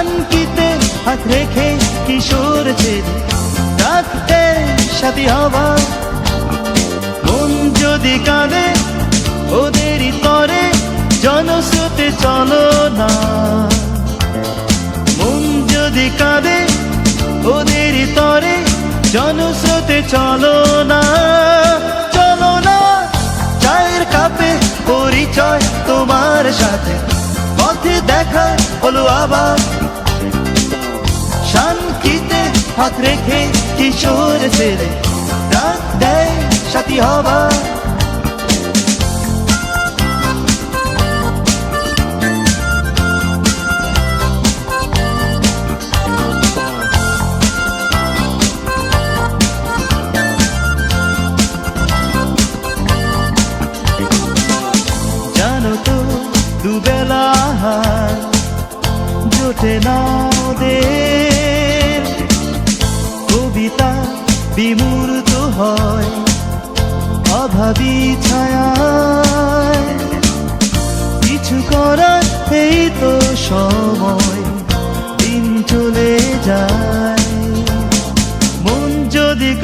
শান্তিতে হাত রেখে কিশোর ডাকতে সাথী হবার মন যদি কাঁদে, ওদেরই তরে জনস্রোতে চলো না। মন যদি কাঁদে, ওদেরই তরে জনস্রোতে চলো না। চলো না, চায়ের কাপে পরিচয় তোমার সাথে। পথে দেখা হলো আবার। শান্তিতে হাত রেখে কিশোর ছেলে রাত দেয় সাথী হবার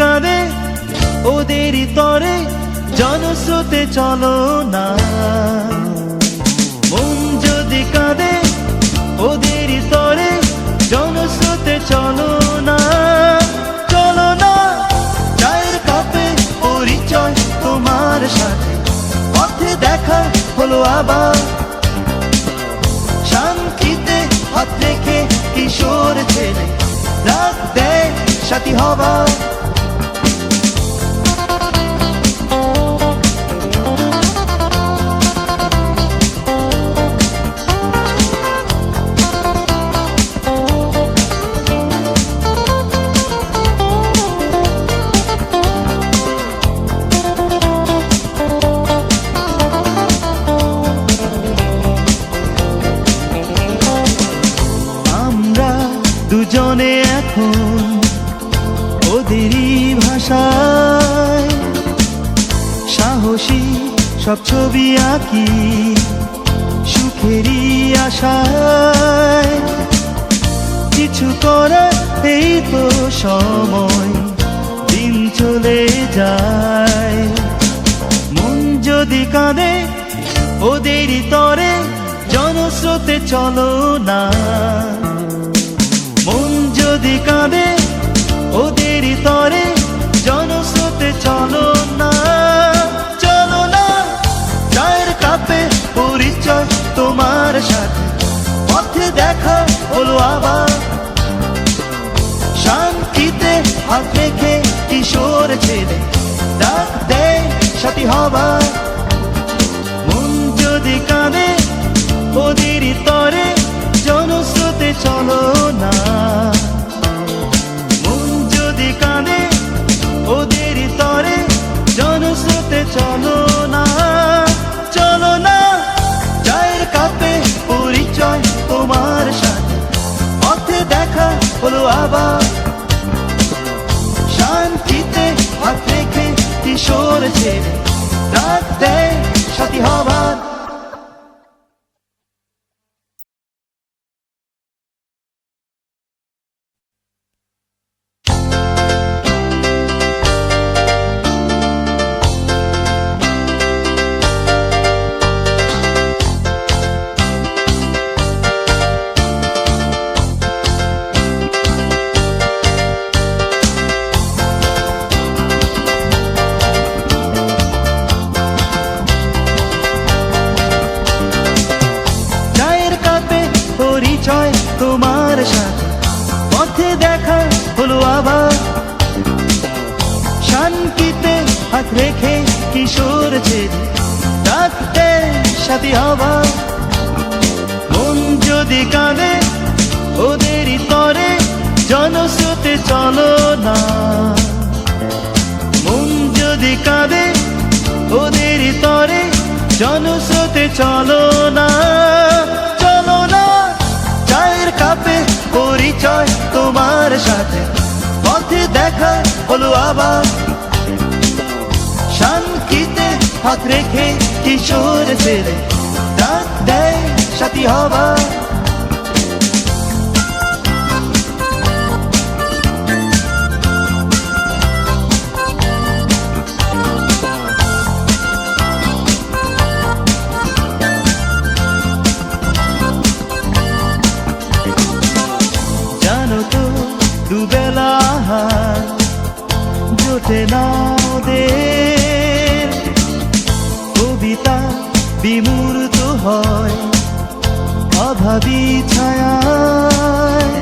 কাঁদে ওদেরই তরে জনস্রোতে চলো না। মন যদি কাঁদে ওদেরই তরে জনস্রোতে চলো না। সাহসী সব ছবি আঁকি। সুখেরই আশায়। কিছু করার এই তো সময়, দিন চলে যায়। মন যদি কাঁদে ওদেরই তরে জনস্রোতে চলো না। মন যদি কাঁদে ওদেরই তরে হবার মন যদি কাঁদে ওদেরই তরে জনস্রোতে চলো না। মন যদি কাঁদে ওদেরই তরে জনস্রোতে চলো না। চলো না, চায়ের কাপে পরিচয় তোমার সাথে। পথে দেখা হলো আবার। শান্তিতে হাত রেখে কিশোর ছেলে। দেয় সাথী হবার হাত রেখে কিশোর ছেলে ডাকতে সাথী হবার মন যদি কাঁদে, ওদেরই তরে জনস্রোতে চলো না। মন যদি কাঁদে, ওদেরই তরে জনস্রোতে চলো না। চলো না, চায়ের কাপে পরিচয় তোমার সাথে। পথে দেখা হলো আবার। শান্তিতে হাত রেখে কিশোর ছেলে ডাক হবা জানো তো দুবেলা জোটে না ওদের বিমূর্ত হয়, অভাবী ছায়ায়।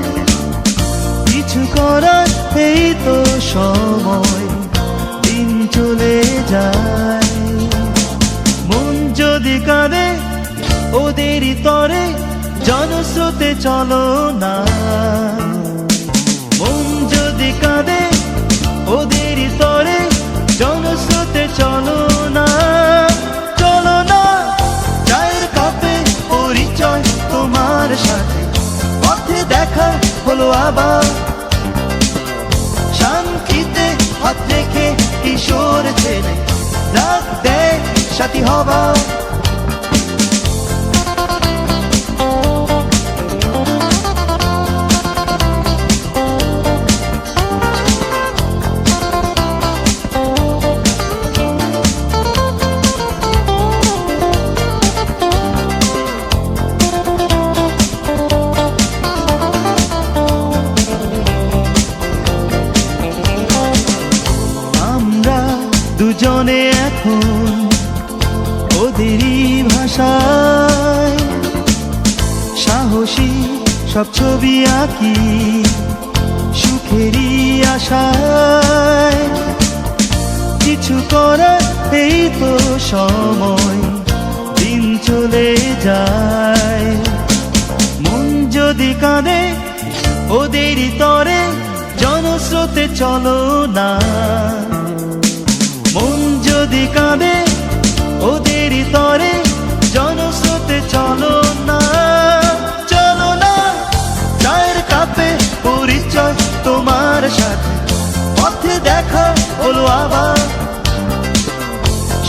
কিছু করার এই তো সময়, দিন চলে যায়। মন যদি কাঁদে ওদেরই তরে জনস্রোতে চলো না। মন যদি কাঁদে ওদেরই হলো আবার শান্তিতে হাত রেখে কিশোর ছেলে রাত দেয় সাথী হবা। এখন ওদেরই ভাষায় সাহসী সব ছবি আঁকি, সুখেরই আশায়। কিছু করার এই তো সময়, দিন চলে যায়। মন যদি কাঁদে, ওদেরই তরে জনস্রোতে চলো না। যদি কাঁদে ওদেরই তরে জনস্রোতে চলো না। চলো না, চায়ের কাপে পরিচয় তোমার সাথে। পথে দেখা হলো আবার।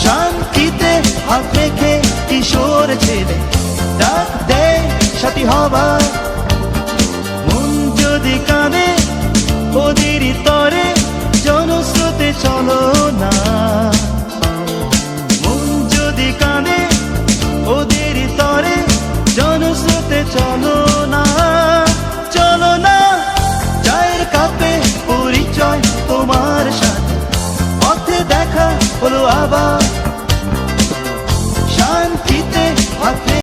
শান্তিতে হাত রেখে কিশোর ছেলে ডাক দেয় সাথী হবার। মন যদি কাঁদে ওদেরই তরে